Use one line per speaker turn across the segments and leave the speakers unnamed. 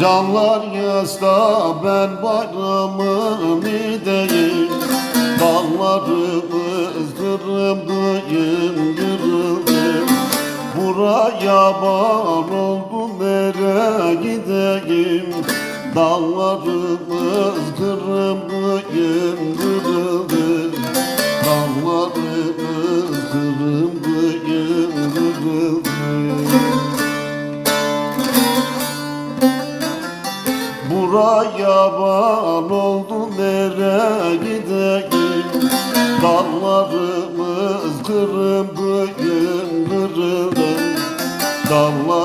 Canlar yasta ben bayramın ideyim Dallarımız kırıldı yıldırıldı Buraya ban oldu nereye gideyim? Dallarımız kırıldı Buraya ban oldu nereye gideyim? Dallarımız kırıldı. Yıldırıldı Dallarımız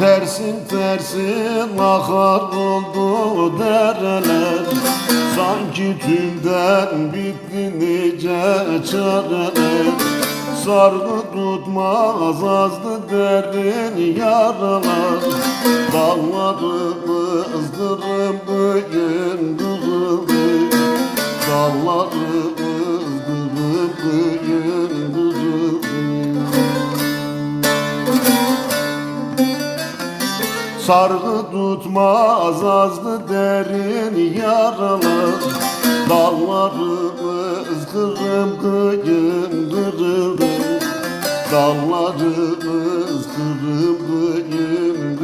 Tersin tersin akar oldu dereler. Sanki tümden bitti nice çareler. Sargı tutmaz azdı derin yaralar Sargı tutmaz azdı derin yaralar Dallarımız kırım kıyım kırıldı Dallarımız kırım kıyım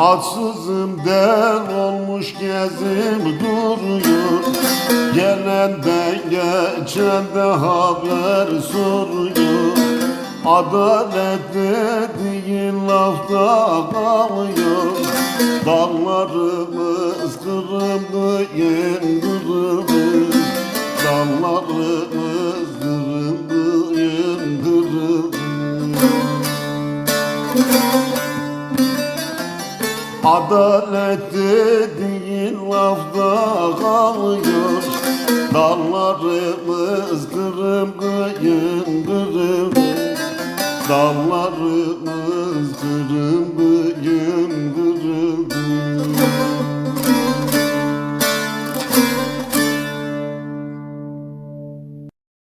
Atsızım den olmuş gezim duruyor. Gelenden geçen de haber soruyor. Adalet dediğin lafta kalıyor. Dallarımız kırıldı yıldırıldı Adalet dediğin lafta kalıyor. Dallarımız kırım kıyım kırım. Dallarımız kırım